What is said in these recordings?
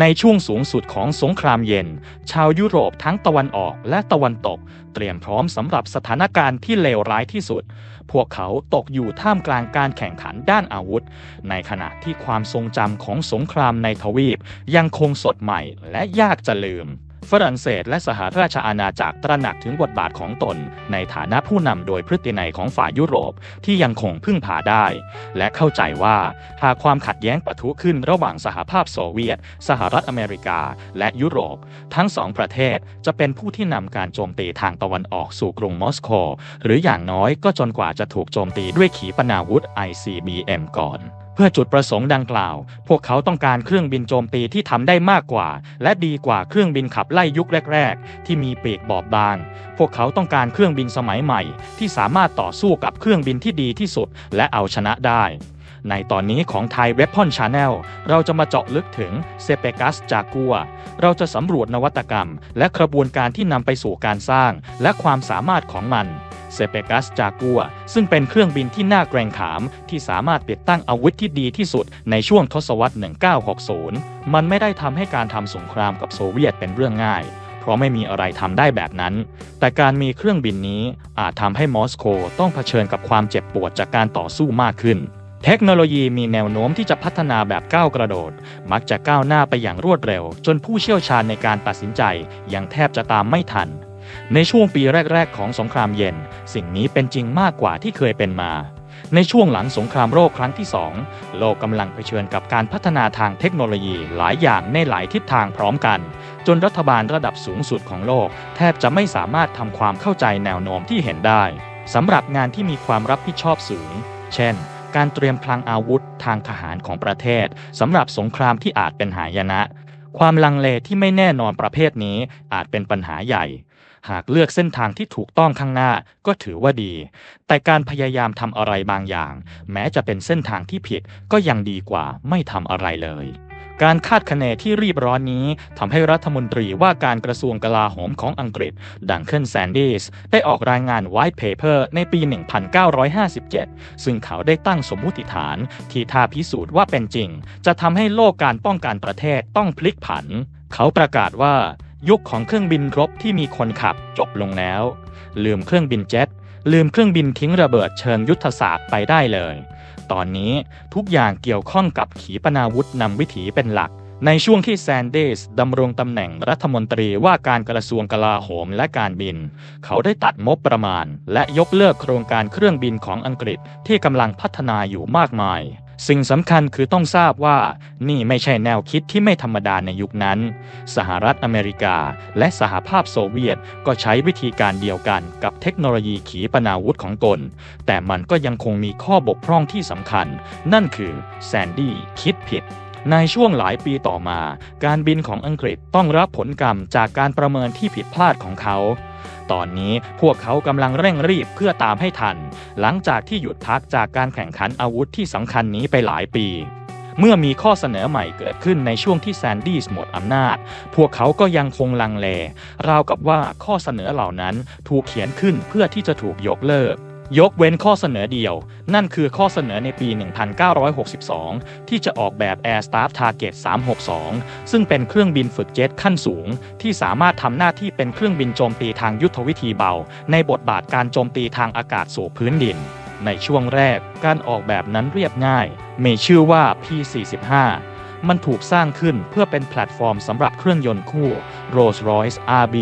ในช่วงสูงสุดของสงครามเย็น ชาวยุโรปทั้งตะวันออกและตะวันตก เตรียมพร้อมสำหรับสถานการณ์ที่เลวร้ายที่สุด พวกเขาตกอยู่ท่ามกลางการแข่งขันด้านอาวุธ ในขณะที่ความทรงจำของสงครามในทวีปยังคงสดใหม่และยากจะลืม ฝรั่งเศสและสหราชอาณาจักรตระหนักถึงบทบาทของตน ในฐานะผู้นำโดยพฤตินัยของฝ่ายยุโรปที่ยังคงพึ่งพาได้ และเข้าใจว่าหากความขัดแย้งปะทุขึ้นระหว่างสหภาพโซเวียต สหรัฐอเมริกา และยุโรป ทั้งสองประเทศจะเป็นผู้ที่นำการโจมตีทางตะวันออกสู่กรุงมอสโก หรืออย่างน้อยก็จนกว่าจะถูกโจมตีด้วยขีปนาวุธ ICBM ก่อน เพื่อจุดประสงค์ดังกล่าว พวกเขาต้องการเครื่องบินโจมตีที่ทำได้มากกว่า และดีกว่าเครื่องบินขับไล่ยุคแรก ๆ ที่มีปีกบอบบาง พวกเขาต้องการเครื่องบินสมัยใหม่ ที่สามารถต่อสู้กับเครื่องบินที่ดีที่สุด และเอาชนะได้ ในตอนนี้ของไทยเว็บพอนชาแนลเราจะมาเจาะลึกถึงเซเปกัสจากัว เราจะสำรวจนวัตกรรม และกระบวนการที่นำไปสู่การสร้าง และความสามารถของมันเซเปกัสจากัว ซึ่งเป็นเครื่องบินที่น่าเกรงขาม ที่สามารถติดตั้งอาวุธที่ดีที่สุดในช่วงทศวรรษ 1960 มันไม่ได้ทำให้การทำสงครามกับโซเวียตเป็นเรื่องง่าย เพราะไม่มีอะไรทำได้แบบนั้น แต่การมีเครื่องบินนี้อาจทำให้มอสโกต้องเผชิญกับความเจ็บปวดจากการต่อสู้มากขึ้น เทคโนโลยีมีแนวโน้มที่จะพัฒนาแบบก้าวกระโดด มักจะก้าวหน้าไปอย่างรวดเร็ว จนผู้เชี่ยวชาญในการตัดสินใจยังแทบจะตามไม่ทัน ในช่วงปีแรก ๆ ของสงครามเย็น สิ่งนี้เป็นจริงมากกว่าที่เคยเป็นมา ในช่วงหลังสงครามโลกครั้งที่ 2 โลกกำลังเผชิญกับการพัฒนาทางเทคโนโลยีหลายอย่างในหลายทิศทางพร้อมกัน จนรัฐบาลระดับสูงสุดของโลก แทบจะไม่สามารถทำความเข้าใจแนวโน้มที่เห็นได้สำหรับงานที่มีความรับผิดชอบสูง เช่น การเตรียมพลังอาวุธทางทหารของประเทศสำหรับสงครามที่อาจเป็นหายนะ ความลังเลที่ไม่แน่นอนประเภทนี้อาจเป็นปัญหาใหญ่ หากเลือกเส้นทางที่ถูกต้องข้างหน้าก็ถือว่าดี แต่การพยายามทำอะไรบางอย่าง แม้จะเป็นเส้นทางที่ผิดก็ยังดีกว่าไม่ทำอะไรเลย การคาดคะเนที่รีบร้อนนี้ทำให้รัฐมนตรีว่าการกระทรวงกลาโหมของอังกฤษ ดังเคิลแซนดิสได้ออกรายงาน White Paper ในปี 1957 ซึ่งเขาได้ตั้งสมมุติฐานที่ถ้าพิสูจน์ว่าเป็นจริง จะทำให้โลกการป้องกันประเทศต้องพลิกผัน เขาประกาศว่ายุคของเครื่องบินรบที่มีคนขับจบลงแล้ว ลืมเครื่องบินเจ็ตลืมเครื่องบินทิ้งระเบิดเชิงยุทธศาสตร์ไปได้เลย ตอนนี้ทุกอย่างเกี่ยวข้องกับขีปนาวุธนำวิถีเป็นหลัก ในช่วงที่แซนเดสดำรงตำแหน่งรัฐมนตรีว่าการกระทรวงกลาโหมและการบิน เขาได้ตัดงบประมาณ และยกเลิกโครงการเครื่องบินของอังกฤษที่กำลังพัฒนาอยู่มากมาย สิ่งสำคัญคือต้องทราบว่านี่ไม่ใช่แนวคิดที่ไม่ธรรมดาในยุคนั้น สหรัฐอเมริกาและสหภาพโซเวียตก็ใช้วิธีการเดียวกันกับเทคโนโลยีขีปนาวุธของตน แต่มันก็ยังคงมีข้อบกพร่องที่สำคัญ นั่นคือแซนดี้คิดผิดในช่วงหลายปีต่อมา การบินของอังกฤษต้องรับผลกรรมจากการประเมินที่ผิดพลาดของเขา ตอนนี้พวกเขากำลังเร่งรีบเพื่อตามให้ทัน หลังจากที่หยุดพักจากการแข่งขันอาวุธที่สำคัญนี้ไปหลายปี เมื่อมีข้อเสนอใหม่เกิดขึ้นในช่วงที่แซนดี้หมดอำนาจ พวกเขาก็ยังคงลังเล ราวกับว่าข้อเสนอเหล่านั้นถูกเขียนขึ้นเพื่อที่จะถูกยกเลิก ยกเว้นข้อเสนอเดียว นั่นคือข้อเสนอในปี 1962 ที่จะออกแบบ Air Staff Target 362 ซึ่งเป็นเครื่องบินฝึกเจ็ตขั้นสูง ที่สามารถทำหน้าที่เป็นเครื่องบินโจมตีทางยุทธวิธีเบา ในบทบาทการโจมตีทางอากาศสู่พื้นดิน ในช่วงแรก การออกแบบนั้นเรียบง่าย มีชื่อว่า P45 มันถูกสร้างขึ้นเพื่อเป็นแพลตฟอร์มสำหรับเครื่องยนต์คู่ Rolls-Royce RB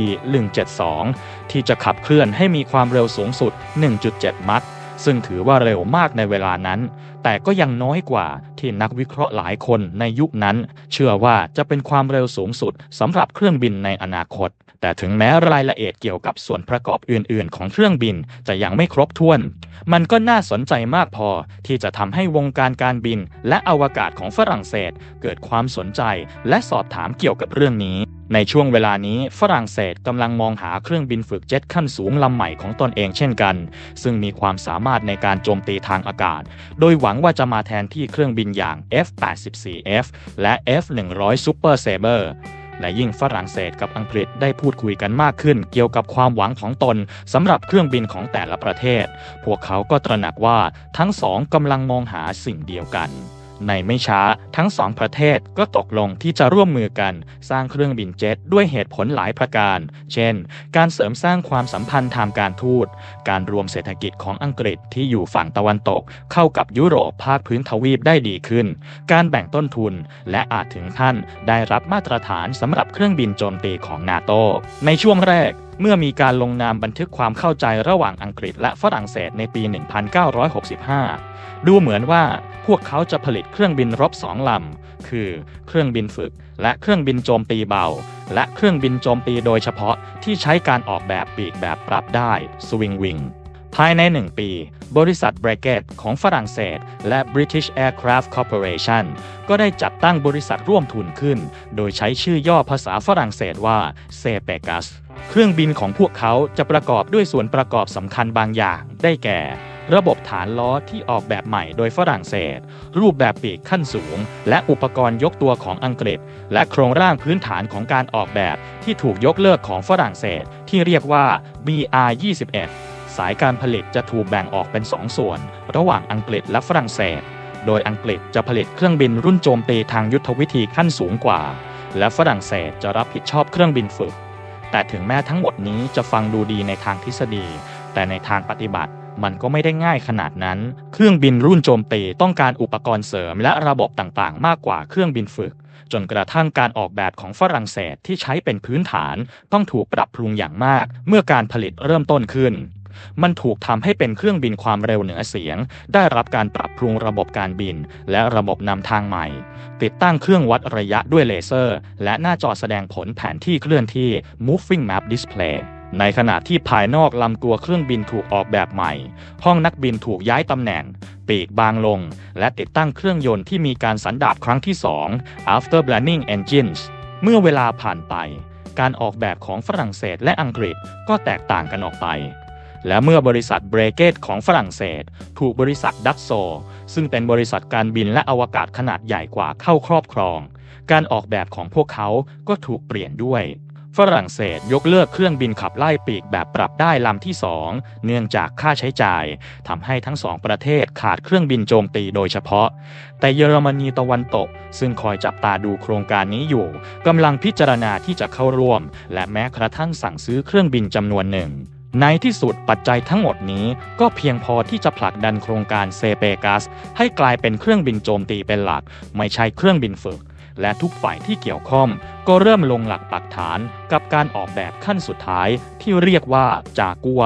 172 ที่จะขับเคลื่อนให้มีความเร็วสูงสุด 1.7 มัคซึ่งถือว่าเร็วมากในเวลานั้น แต่ก็ยังน้อยกว่าที่นักวิเคราะห์หลายคนในยุคนั้น เชื่อว่าจะเป็นความเร็วสูงสุดสำหรับเครื่องบินในอนาคต แต่ถึงแม้รายละเอียดเกี่ยวกับส่วนประกอบอื่น ๆ ของเครื่องบินจะยังไม่ครบถ้วน มันก็น่าสนใจมากพอที่จะทำให้วงการการบินและอวกาศของฝรั่งเศส เกิดความสนใจและสอบถามเกี่ยวกับเรื่องนี้ ในช่วงเวลานี้ฝรั่งเศสกำลังมองหาเครื่องบินฝึกเจ็ตขั้นสูงลำใหม่ของตนเองเช่นกัน ซึ่งมีความสามารถในการโจมตีทางอากาศ โดยหวังว่าจะมาแทนที่เครื่องบินอย่าง F-84F และ F-100 Super Saber และยิ่งฝรั่งเศสกับอังกฤษได้พูดคุยกันมากขึ้น เกี่ยวกับความหวังของตนสำหรับเครื่องบินของแต่ละประเทศ พวกเขาก็ตระหนักว่าทั้งสองกำลังมองหาสิ่งเดียวกัน ในไม่ช้าทั้งสองประเทศก็ตกลงที่จะร่วมมือกันสร้างเครื่องบินเจ็ตด้วยเหตุผลหลายประการ เช่น การเสริมสร้างความสัมพันธ์ทางการทูต การรวมเศรษฐกิจของอังกฤษที่อยู่ฝั่งตะวันตก เข้ากับยุโรปภาคพื้นทวีปได้ดีขึ้น การแบ่งต้นทุนและอาจถึงขั้นได้รับมาตรฐานสำหรับเครื่องบินโจมตีของนาโตในช่วงแรกเมื่อมีการลงนามบันทึกความเข้าใจระหว่างอังกฤษและฝรั่งเศสในปี 1965 ดูเหมือนว่าพวกเขาจะผลิตเครื่องบินรบสองลำ คือเครื่องบินฝึก และเครื่องบินโจมตีเบา และเครื่องบินโจมตีโดยเฉพาะที่ใช้การออกแบบปีกแบบปรับได้ Swing Wing ภายใน 1 ปี บริษัทเบรเกตของฝรั่งเศส และ British Aircraft Corporation ก็ได้จัดตั้งบริษัทร่วมทุนขึ้น โดยใช้ชื่อย่อภาษาฝรั่งเศสว่า c e p e g a s เครื่องบินของพวกเขาจะประกอบด้วยส่วนประกอบสำคัญบางอย่างได้แก่ ระบบฐานล้อที่ออกแบบใหม่โดยฝรั่งเศส รูปแบบปีกขั้นสูง และอุปกรณ์ยกตัวของอังกฤษ และโครงร่างพื้นฐานของการออกแบบที่ถูกยกเลิกของฝรั่งเศส ที่เรียกว่า BR-21 สายการผลิตจะถูกแบ่งออกเป็น 2 ส่วน ระหว่างอังกฤษและฝรั่งเศส โดยอังกฤษจะผลิตเครื่องบินรุ่นโจมตีทางยุทธวิธีขั้นสูงกว่า และฝรั่งเศสจะรับผิดชอบเครื่องบินฝึก แต่ถึงแม้ทั้งหมดนี้จะฟังดูดีในทางทฤษฎี แต่ในทางปฏิบัติมันก็ไม่ได้ง่ายขนาดนั้น เครื่องบินรุ่นโจมตีต้องการอุปกรณ์เสริมและระบบต่างๆ มากกว่าเครื่องบินฝึก จนกระทั่งการออกแบบของฝรั่งเศสที่ใช้เป็นพื้นฐาน ต้องถูกปรับปรุงอย่างมากเมื่อการผลิตเริ่มต้นขึ้น มันถูกทำให้เป็นเครื่องบินความเร็วเหนือเสียง ได้รับการปรับปรุงระบบการบิน และระบบนำทางใหม่ ติดตั้งเครื่องวัดระยะด้วยเลเซอร์ และหน้าจอแสดงผลแผนที่เคลื่อนที่ Moving Map Display ในขณะที่ภายนอกลำตัวเครื่องบินถูกออกแบบใหม่ ห้องนักบินถูกย้ายตำแหน่ง ปีกบางลง และติดตั้งเครื่องยนต์ที่มีการสันดาบครั้งที่ 2 after blending engines เมื่อเวลาผ่านไป การออกแบบของฝรั่งเศสและอังกฤษก็แตกต่างกันออกไป และเมื่อบริษัทเบรเกตของฝรั่งเศส ถูกบริษัทดัตโซ ซึ่งเป็นบริษัทการบินและอวกาศขนาดใหญ่กว่าเข้าครอบครอง การออกแบบของพวกเขาก็ถูกเปลี่ยนด้วย ฝรั่งเศสยกเลิกเครื่องบินขับไล่ปีกแบบปรับได้ลำที่ 2 เนื่องจากค่าใช้จ่ายทำให้ทั้งสองประเทศขาดเครื่องบินโจมตีโดยเฉพาะ แต่เยอรมนีตะวันตก ซึ่งคอยจับตาดูโครงการนี้อยู่กำลังพิจารณาที่จะเข้าร่วม และแม้กระทั่งสั่งซื้อเครื่องบินจำนวนหนึ่ง ในที่สุดปัจจัยทั้งหมดนี้ก็เพียงพอที่จะผลักดันโครงการเซเปกัสให้กลายเป็นเครื่องบินโจมตีเป็นหลัก ไม่ใช่เครื่องบินฝึก และทุกฝ่ายที่เกี่ยวข้อง ก็เริ่มลงหลักปักฐานกับการออกแบบขั้นสุดท้ายที่เรียกว่าจากัว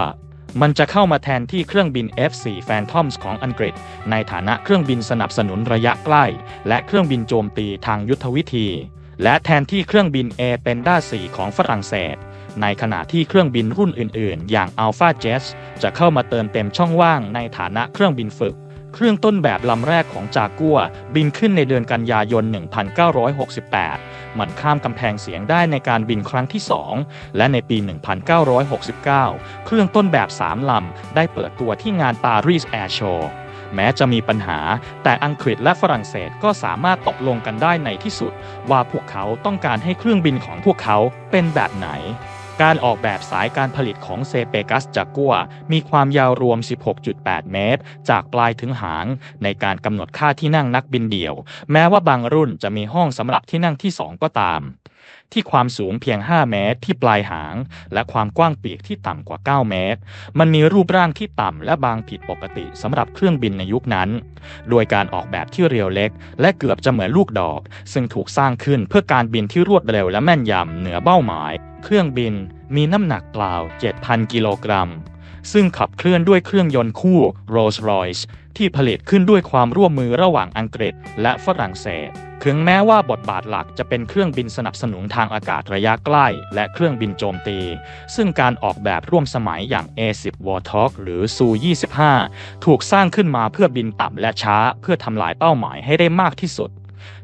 มันจะเข้ามาแทนที่เครื่องบิน F4 Phantoms ของอังกฤษ ในฐานะเครื่องบินสนับสนุนระยะใกล้ และเครื่องบินโจมตีทางยุทธวิธี และแทนที่เครื่องบิน A p e n d a 4ของฝรั่งเศส ในขณะที่เครื่องบินรุ่นอื่นๆ อย่าง Alpha Jet จะเข้ามาเติมเต็มช่องว่างในฐานะเครื่องบินฝึก เครื่องต้นแบบลำแรกของจากัวบินขึ้นในเดือนกันยายน 1968 มันข้ามกำแพงเสียงได้ในการบินครั้งที่ 2 และในปี 1969 เครื่องต้นแบบ 3 ลำ ได้เปิดตัวที่งานปารีสแอร์โชว์แม้จะมีปัญหา แต่อังกฤษและฝรั่งเศสก็สามารถตกลงกันได้ในที่สุด ว่าพวกเขาต้องการให้เครื่องบินของพวกเขาเป็นแบบไหน การออกแบบสายการผลิตของเซเปกัสจากกัวมีความยาวรวม 16.8 เมตร จากปลายถึงหาง ในการกำหนดค่าที่นั่งนักบินเดี่ยว แม้ว่าบางรุ่นจะมีห้องสำหรับที่นั่งที่ 2 ก็ตาม ที่ความสูงเพียง 5 เมตร ที่ปลายหาง และความกว้างปีกที่ต่ำกว่า 9 เมตร มันมีรูปร่างที่ต่ำและบางผิดปกติสำหรับเครื่องบินในยุคนั้น โดยการออกแบบที่เรียวเล็ก และเกือบจะเหมือนลูกดอก ซึ่งถูกสร้างขึ้นเพื่อการบินที่รวดเร็วและแม่นยำเหนือเป้าหมาย เครื่องบินมีน้ำหนักเปล่า 7,000 กิโลกรัม ซึ่งขับเคลื่อนด้วยเครื่องยนต์คู่ Rolls-Royce ที่ผลิตขึ้นด้วยความร่วมมือระหว่างอังกฤษและฝรั่งเศส ถึงแม้ว่าบทบาทหลักจะเป็นเครื่องบินสนับสนุนทางอากาศระยะใกล้ และเครื่องบินโจมตี ซึ่งการออกแบบร่วมสมัยอย่าง A10 Warthog หรือ Su-25 ถูกสร้างขึ้นมาเพื่อบินต่ำและช้า เพื่อทำลายเป้าหมายให้ได้มากที่สุด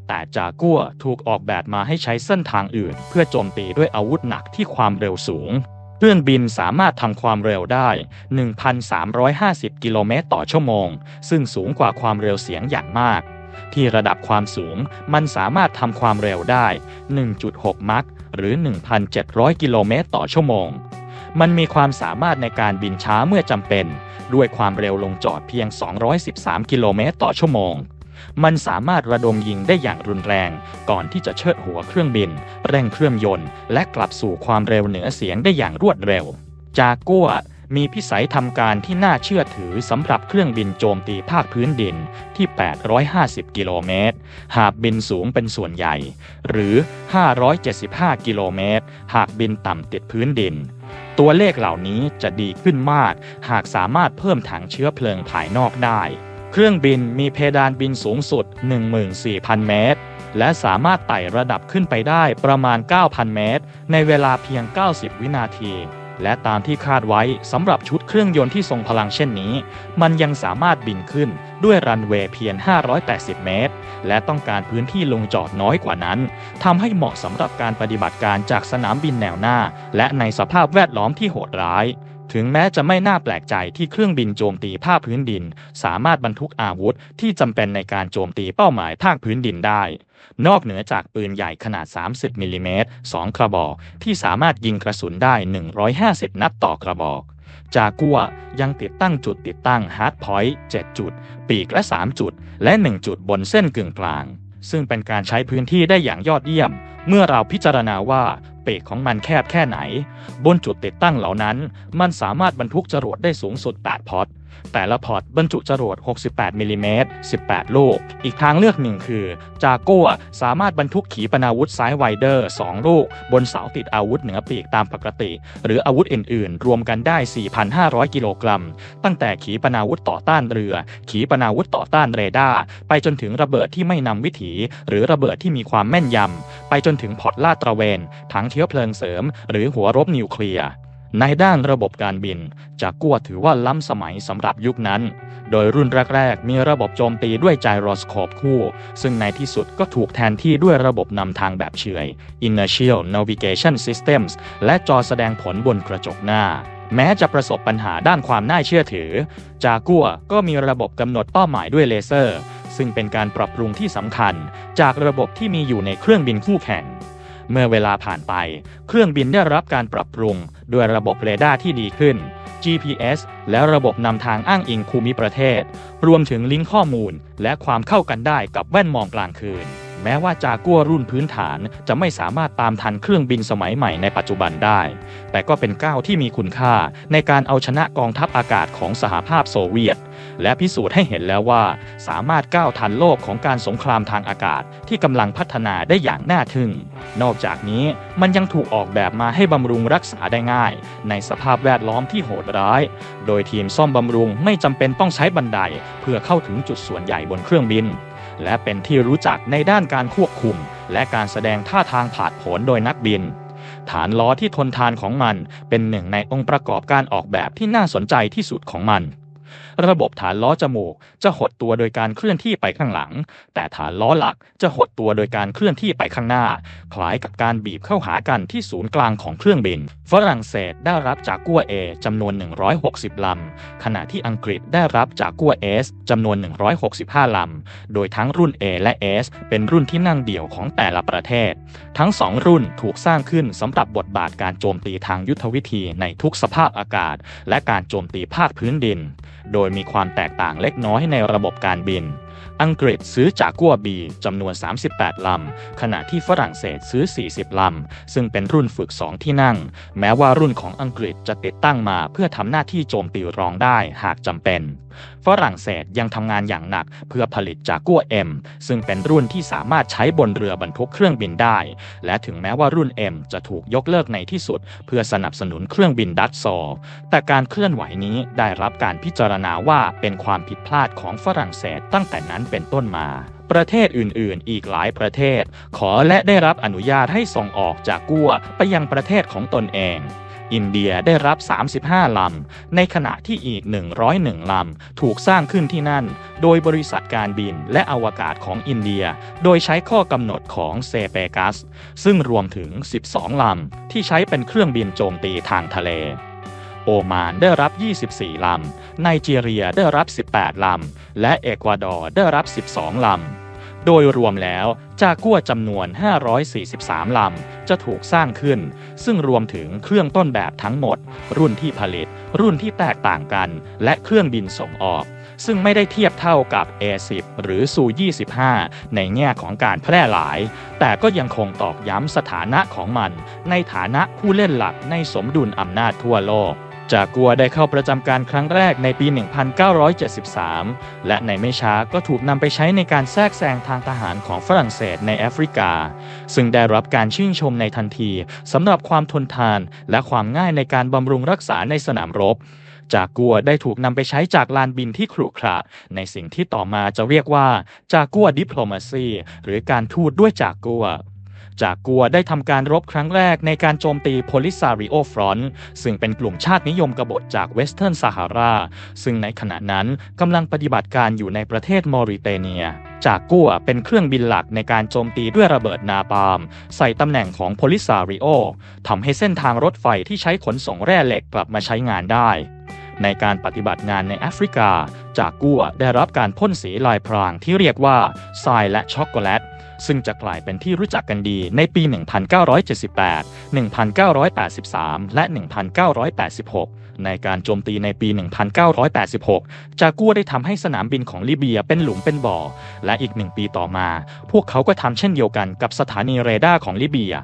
แต่จากัวถูกออกแบบมาให้ใช้เส้นทางอื่น เพื่อโจมตีด้วยอาวุธหนักที่ความเร็วสูงเครื่องบินสามารถทำความเร็วได้ 1,350 กิโลเมตรต่อชั่วโมง ซึ่งสูงกว่าความเร็วเสียงอย่างมาก ที่ระดับความสูงมันสามารถทำความเร็วได้ 1.6 มัคหรือ 1,700 กิโลเมตรต่อชั่วโมง มันมีความสามารถในการบินช้าเมื่อจำเป็น ด้วยความเร็วลงจอดเพียง 213 กิโลเมตรต่อชั่วโมง มันสามารถระดมยิงได้อย่างรุนแรง ก่อนที่จะเชิดหัวเครื่องบิน เร่งเครื่องยนต์ และกลับสู่ความเร็วเหนือเสียงได้อย่างรวดเร็ว จากกัวมีพิสัยทำการที่น่าเชื่อถือสำหรับเครื่องบินโจมตีภาคพื้นดินที่ 850 กิโลเมตร หากบินสูงเป็นส่วนใหญ่ หรือ 575 กิโลเมตร หากบินต่ำติดพื้นดิน ตัวเลขเหล่านี้จะดีขึ้นมาก หากสามารถเพิ่มถังเชื้อเพลิงภายนอกได้ เครื่องบินมีเพดานบินสูงสุด 14,000 เมตร และสามารถไต่ระดับขึ้นไปได้ประมาณ 9,000 เมตร ในเวลาเพียง 90 วินาที และตามที่คาดไว้สำหรับชุดเครื่องยนต์ที่ทรงพลังเช่นนี้ มันยังสามารถบินขึ้นด้วยรันเวย์เพียง 580 เมตร และต้องการพื้นที่ลงจอดน้อยกว่านั้นทำให้เหมาะสำหรับการปฏิบัติการจากสนามบินแนวหน้า และในสภาพแวดล้อมที่โหดร้าย ถึงแม้จะไม่น่าแปลกใจที่เครื่องบินโจมตีภาคพื้นดิน สามารถบรรทุกอาวุธที่จำเป็นในการโจมตีเป้าหมายภาคพื้นดินได้ นอกเหนือจากปืนใหญ่ขนาด 30มิลลิเมตร2กระบอก ที่สามารถยิงกระสุนได้ 150 นัดต่อกระบอก จากัวยังติดตั้งจุดติดตั้งฮาร์ดพอยต์7จุด ปีกและ 3 จุด และ 1 จุดบนเส้นกึ่งกลาง ซึ่งเป็นการใช้พื้นที่ได้อย่างยอดเยี่ยม เมื่อเราพิจารณาว่า ปีกของมันแคบแค่ไหน บนจุดติดตั้งเหล่านั้น มันสามารถบรรทุกจรวดได้สูงสุด 8 พอต แต่ละพอร์ตบรรจุจรวด 68มิลลิเมตร18 ลูก อีกทางเลือกหนึ่งคือ จากโก้สามารถบรรทุกขีปนาวุธซ้ายไวเดอร์ 2 ลูก บนเสาติดอาวุธเหนือปีกตามปกติ หรืออาวุธอื่น ๆ รวมกันได้ 4,500 กิโลกรัม ตั้งแต่ขีปนาวุธต่อต้านเรือ ขีปนาวุธต่อต้านเรดาร์ ไปจนถึงระเบิดที่ไม่นำวิถี หรือระเบิดที่มีความแม่นยำ ไปจนถึงพอร์ตลาดตระเวนถังเชื้อเพลิงเสริม หรือหัวรบนิวเคลียร์ ในด้านระบบการบิน จากกัวถือว่าล้ำสมัยสำหรับยุคนั้น โดยรุ่นแรก ๆ มีระบบโจมตีด้วยไจโรสโคปคู่ ซึ่งในที่สุดก็ถูกแทนที่ด้วยระบบนำทางแบบเฉย Inertial Navigation Systems และจอแสดงผลบนกระจกหน้า แม้จะประสบปัญหาด้านความน่าเชื่อถือ จากัวก็มีระบบกำหนดเป้าหมายด้วยเลเซอร์ ซึ่งเป็นการปรับปรุงที่สำคัญ จากระบบที่มีอยู่ในเครื่องบินคู่แข่ง เมื่อเวลาผ่านไป เครื่องบินได้รับการปรับปรุง ด้วยระบบเรดาร์ที่ดีขึ้น GPS และระบบนำทางอ้างอิงภูมิประเทศ รวมถึงลิงก์ข้อมูล และความเข้ากันได้กับแว่นมองกลางคืน แม้ว่าจากัวรุ่นพื้นฐานจะไม่สามารถตามทันเครื่องบินสมัยใหม่ในปัจจุบันได้ แต่ก็เป็นก้าวที่มีคุณค่าในการเอาชนะกองทัพอากาศของสหภาพโซเวียต และพิสูจน์ให้เห็นแล้วว่า สามารถก้าวทันโลกของการสงครามทางอากาศที่กำลังพัฒนาได้อย่างน่าทึ่ง นอกจากนี้มันยังถูกออกแบบมาให้บำรุงรักษาได้ง่าย ในสภาพแวดล้อมที่โหดร้าย โดยทีมซ่อมบำรุงไม่จำเป็นต้องใช้บันได เพื่อเข้าถึงจุดส่วนใหญ่บนเครื่องบิน และเป็นที่รู้จักในด้านการควบคุม และการแสดงท่าทางผาดโผนโดยนักบินฐานล้อที่ทนทานของมันเป็นหนึ่งในองค์ประกอบการออกแบบที่น่าสนใจที่สุดของมันระบบฐานล้อจมูกจะหดตัวโดยการเคลื่อนที่ไปข้างหลัง แต่ฐานล้อหลักจะหดตัวโดยการเคลื่อนที่ไปข้างหน้า คล้ายกับการบีบเข้าหากันที่ศูนย์กลางของเครื่องบิน ฝรั่งเศสได้รับจากกัวเอจำนวน 160 ลำ ขณะที่อังกฤษได้รับจากกัวเอสจำนวน 165 ลำ โดยทั้งรุ่น A และ S เป็นรุ่นที่นั่งเดี่ยวของแต่ละประเทศ ทั้งสองรุ่นถูกสร้างขึ้นสำหรับบทบาทการโจมตีทางยุทธวิธีในทุกสภาพอากาศ และการโจมตีภาคพื้นดิน โดยยมีความแตกต่างเล็กน้อยในระบบการบิน อังกฤษซื้อจากกัวบีจำนวน 38 ลำ ขณะที่ฝรั่งเศสซื้อ 40 ลำ ซึ่งเป็นรุ่นฝึก 2 ที่นั่ง แม้ว่ารุ่นของอังกฤษจะติดตั้งมาเพื่อทำหน้าที่โจมตีรองได้หากจำเป็น ฝรั่งเศสยังทำงานอย่างหนักเพื่อผลิตจากกัวเอ็มซึ่งเป็นรุ่นที่สามารถใช้บนเรือบรรทุกเครื่องบินได้ และถึงแม้ว่ารุ่น M จะถูกยกเลิกในที่สุด เพื่อสนับสนุนเครื่องบินดัตซอแต่การเคลื่อนไหวนี้ได้รับการพิจารณาว่าเป็นความผิดพลาดของฝรั่งเศสตั้งแต่นั้นเป็นต้นมาประเทศอื่น ๆ อีกหลายประเทศ ขอและได้รับอนุญาตให้ส่งออกจากกัวไปยังประเทศของตนเอง อินเดียได้รับ 35 ลำ ในขณะที่อีก 101 ลำ ถูกสร้างขึ้นที่นั่น โดยบริษัทการบินและอวกาศของอินเดีย โดยใช้ข้อกำหนดของเซเปกัส ซึ่งรวมถึง 12 ลำ ที่ใช้เป็นเครื่องบินโจมตีทางทะเลโอมานได้รับ 24 ลำ ไนจีเรียได้รับ 18 ลำ และเอกวาดอร์ได้รับ 12 ลำ โดยรวมแล้ว จากกัวจำนวน 543 ลำ จะถูกสร้างขึ้น ซึ่งรวมถึงเครื่องต้นแบบทั้งหมด รุ่นที่ผลิต รุ่นที่แตกต่างกัน และเครื่องบินส่งออก ซึ่งไม่ได้เทียบเท่ากับ A10 หรือซู25 ในแง่ของการแพร่หลาย แต่ก็ยังคงตอกย้ำสถานะของมัน ในฐานะผู้เล่นหลักในสมดุลอำนาจทั่วโลก จากกัวได้เข้าประจำการครั้งแรกในปี 1973 และในไม่ช้าก็ถูกนำไปใช้ในการแทรกแซงทางทหารของฝรั่งเศสในแอฟริกา ซึ่งได้รับการชื่นชมในทันทีสำหรับความทนทานและความง่ายในการบำรุงรักษาในสนามรบ จากกัวได้ถูกนำไปใช้จากลานบินที่ขรุขระในสิ่งที่ต่อมาจะเรียกว่าจากกัวดิปโลมาซีหรือการทูตด้วยจากกัว จากกัวได้ทำการรบครั้งแรกในการโจมตีโพลิซาริโอฟรอนต์ซึ่งเป็นกลุ่มชาตินิยมกบฏจากเวสเทิร์นซาฮาราซึ่งในขณะนั้นกำลังปฏิบัติการอยู่ในประเทศมอริเตเนียจากกัวเป็นเครื่องบินหลักในการโจมตีด้วยระเบิดนาปาล์มใส่ตำแหน่งของโพลิซาริโอทำให้เส้นทางรถไฟที่ใช้ขนส่งแร่เหล็กกลับมาใช้งานได้ ในการปฏิบัติงานในแอฟริกา จากกัวได้รับการพ่นสีลายพรางที่เรียกว่าทรายและช็อกโกแลต ซึ่งจะกลายเป็นที่รู้จักกันดีในปี 1978 1983 และ 1986 ในการโจมตีในปี 1986 จากัวได้ทำให้สนามบินของลิเบียเป็นหลุมเป็นบ่อ และอีกหนึ่งปีต่อมา พวกเขาก็ทำเช่นเดียวกันกับสถานีเรดาร์ของลิเบีย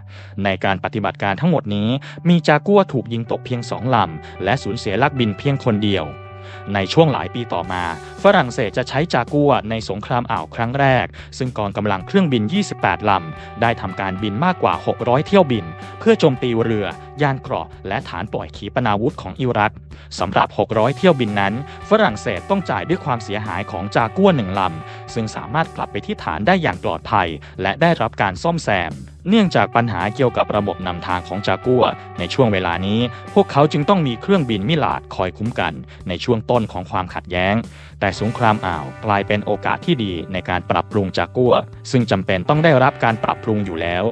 ในการปฏิบัติการทั้งหมดนี้ มีจากัวถูกยิงตกเพียงสองลำและสูญเสียลักบินเพียงคนเดียว ในช่วงหลายปีต่อมา ฝรั่งเศสจะใช้จากัวในสงครามอ่าวครั้งแรก ซึ่งกองกำลังเครื่องบิน 28 ลำ ได้ทำการบินมากกว่า 600 เที่ยวบิน เพื่อโจมตีเรือยานเกราะ และฐานปล่อยขีปนาวุธของอิรักสำหรับ 600 เที่ยวบินนั้น ฝรั่งเศสต้องจ่ายด้วยความเสียหายของจากัวหนึ่งลำ ซึ่งสามารถกลับไปที่ฐานได้อย่างปลอดภัย และได้รับการซ่อมแซม เนื่องจากปัญหาเกี่ยวกับระบบนำทางของจากัวในช่วงเวลานี้ พวกเขาจึงต้องมีเครื่องบินมิลาดคอยคุ้มกัน ในช่วงต้นของความขัดแย้ง แต่สงครามอ่าวกลายเป็นโอกาสที่ดีในการปรับปรุงจากัวซึ่งจำเป็นต้องได้รับการปรับปรุงอยู่แล้ว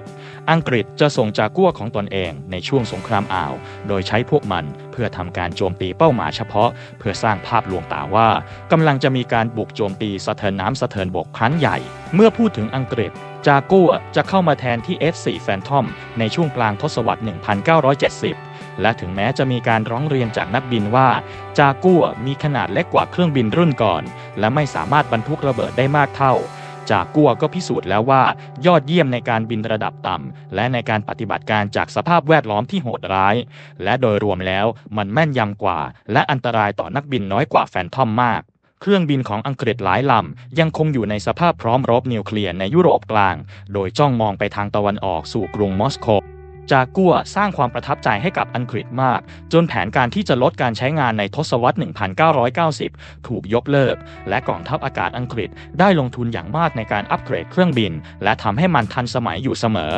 อังกฤษจะส่งจากัวของตนเองในช่วงสงครามอ่าว โดยใช้พวกมันเพื่อทำการโจมตีเป้าหมายเฉพาะ เพื่อสร้างภาพลวงตาว่ากำลังจะมีการบุกโจมตีสะเทินน้ำสะเทินบกครั้งใหญ่ เมื่อพูดถึงอังกฤษจากัวจะเข้ามาแทนที่ F4 Phantom ในช่วงกลางทศวรรษ 1970 และถึงแม้จะมีการร้องเรียนจากนักบินว่า จากัวมีขนาดเล็กกว่าเครื่องบินรุ่นก่อน และไม่สามารถบรรทุกระเบิดได้มากเท่า จากกัวก็พิสูจน์แล้วว่า ยอดเยี่ยมในการบินระดับต่ำ และในการปฏิบัติการจากสภาพแวดล้อมที่โหดร้าย และโดยรวมแล้วมันแม่นยำกว่า และอันตรายต่อนักบินน้อยกว่าแฟนทอมมาก เครื่องบินของอังกฤษหลายลำ ยังคงอยู่ในสภาพพร้อมรบนิวเคลียร์ในยุโรปกลาง โดยจ้องมองไปทางตะวันออกสู่กรุงมอสโก จากัวสร้างความประทับใจให้กับอังกฤษมาก จนแผนการที่จะลดการใช้งานในทศวรรษ 1990 ถูกยกเลิก และกองทัพอากาศอังกฤษได้ลงทุนอย่างมากในการอัปเกรดเครื่องบิน และทำให้มันทันสมัยอยู่เสมอ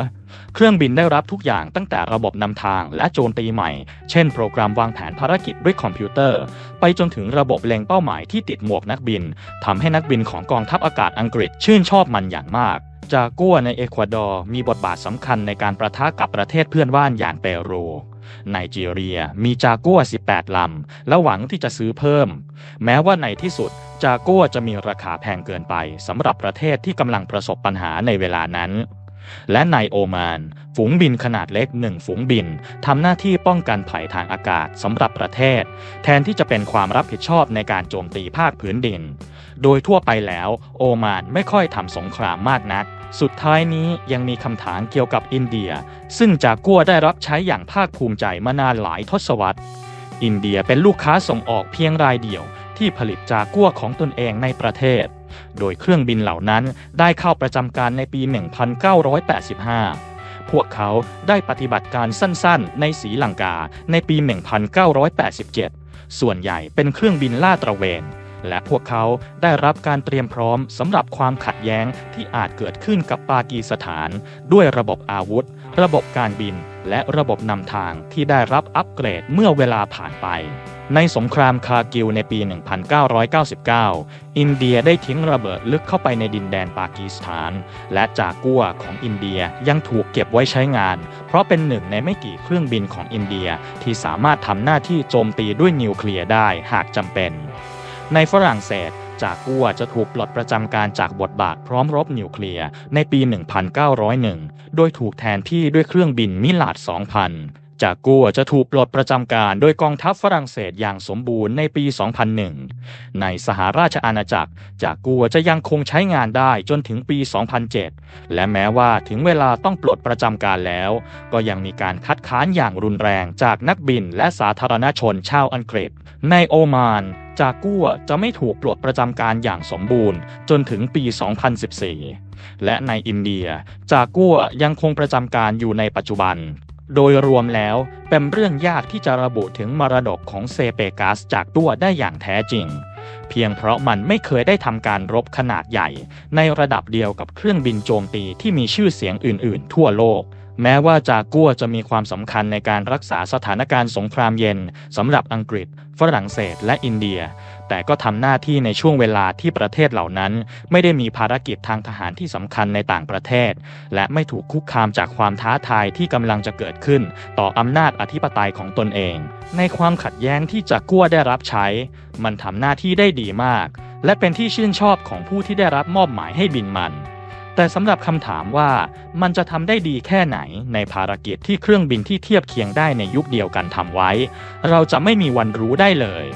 เครื่องบินได้รับทุกอย่างตั้งแต่ระบบนำทางและโจมตีใหม่ เช่น โปรแกรมวางแผนภารกิจด้วยคอมพิวเตอร์ ไปจนถึงระบบเล็งเป้าหมายที่ติดหมวกนักบินทำให้นักบินของกองทัพอากาศอังกฤษชื่นชอบมันอย่างมาก จากัวในเอกวาดอร์มีบทบาทสำคัญในการประทะกับประเทศเพื่อนบ้านอย่างเปรูไนจีเรียมีจากัว 18 ลำ และหวังที่จะซื้อเพิ่ม แม้ว่าในที่สุดจากัวจะมีราคาแพงเกินไปสำหรับประเทศที่กำลังประสบปัญหาในเวลานั้น และในโอมาน ฝูงบินขนาดเล็กหนึ่งฝูงบินทำหน้าที่ป้องกันภัยทางอากาศสำหรับประเทศ แทนที่จะเป็นความรับผิดชอบในการโจมตีภาคพื้นดิน โดยทั่วไปแล้ว โอมานไม่ค่อยทำสงครามมากนัก สุดท้ายนี้ยังมีคำถามเกี่ยวกับอินเดีย ซึ่งจากกัวได้รับใช้อย่างภาคภูมิใจมานานหลายทศวรรษ อินเดียเป็นลูกค้าส่งออกเพียงรายเดียว ที่ผลิตจากกัวของตนเองในประเทศ โดยเครื่องบินเหล่านั้นได้เข้าประจำการในปี 1985 พวกเขาได้ปฏิบัติการสั้นๆ ในศรีลังกาในปี 1987 ส่วนใหญ่เป็นเครื่องบินลาดตระเวน และพวกเขาได้รับการเตรียมพร้อมสำหรับความขัดแย้งที่อาจเกิดขึ้นกับปากีสถาน ด้วยระบบอาวุธ ระบบการบิน และระบบนำทางที่ได้รับอัปเกรดเมื่อเวลาผ่านไป ในสงครามคากิลในปี 1999 อินเดียได้ทิ้งระเบิดลึกเข้าไปในดินแดนปากีสถาน และจากัวของอินเดียยังถูกเก็บไว้ใช้งาน เพราะเป็นหนึ่งในไม่กี่เครื่องบินของอินเดียที่สามารถทำหน้าที่โจมตีด้วยนิวเคลียร์ได้หากจำเป็น ในฝรั่งเศสจากกัวจะถูกปลดประจำการจากบทบาทพร้อมรบนิวเคลียร์ในปี 1901 โดยถูกแทนที่ด้วยเครื่องบินมิลาด 2000 จากกัวจะถูกปลดประจำการโดยกองทัพฝรั่งเศสอย่างสมบูรณ์ในปี 2001 ในสหราชอาณาจักร จากกัวจะยังคงใช้งานได้จนถึงปี 2007 และแม้ว่าถึงเวลาต้องปลดประจำการแล้ว ก็ยังมีการคัดค้านอย่างรุนแรงจากนักบินและสาธารณชนชาวอังกฤษ ในโอมาน จากกัวจะไม่ถูกปลดประจำการอย่างสมบูรณ์จนถึงปี 2014 และในอินเดีย จากกัวยังคงประจำการอยู่ในปัจจุบัน โดยรวมแล้วเป็นเรื่องยากที่จะระบุถึงมรดกของเซเปกัสจากกัวได้อย่างแท้จริง เพียงเพราะมันไม่เคยได้ทำการรบขนาดใหญ่ ในระดับเดียวกับเครื่องบินโจมตีที่มีชื่อเสียงอื่น ๆ ทั่วโลก แม้ว่าจากัวจะมีความสำคัญในการรักษาสถานการณ์สงครามเย็นสำหรับอังกฤษ ฝรั่งเศส และอินเดีย แต่ก็ทำหน้าที่ในช่วงเวลาที่ประเทศเหล่านั้น ไม่ได้มีภารกิจทางทหารที่สำคัญในต่างประเทศ และไม่ถูกคุกคามจากความท้าทายที่กำลังจะเกิดขึ้น ต่ออำนาจอธิปไตยของตนเอง ในความขัดแย้งที่จากกัวได้รับใช้ มันทำหน้าที่ได้ดีมาก และเป็นที่ชื่นชอบของผู้ที่ได้รับมอบหมายให้บินมัน แต่สำหรับคำถามว่ามันจะทำได้ดีแค่ไหนในภารกิจที่เครื่องบินที่เทียบเคียงได้ในยุคเดียวกันทำไว้ เราจะไม่มีวันรู้ได้เลย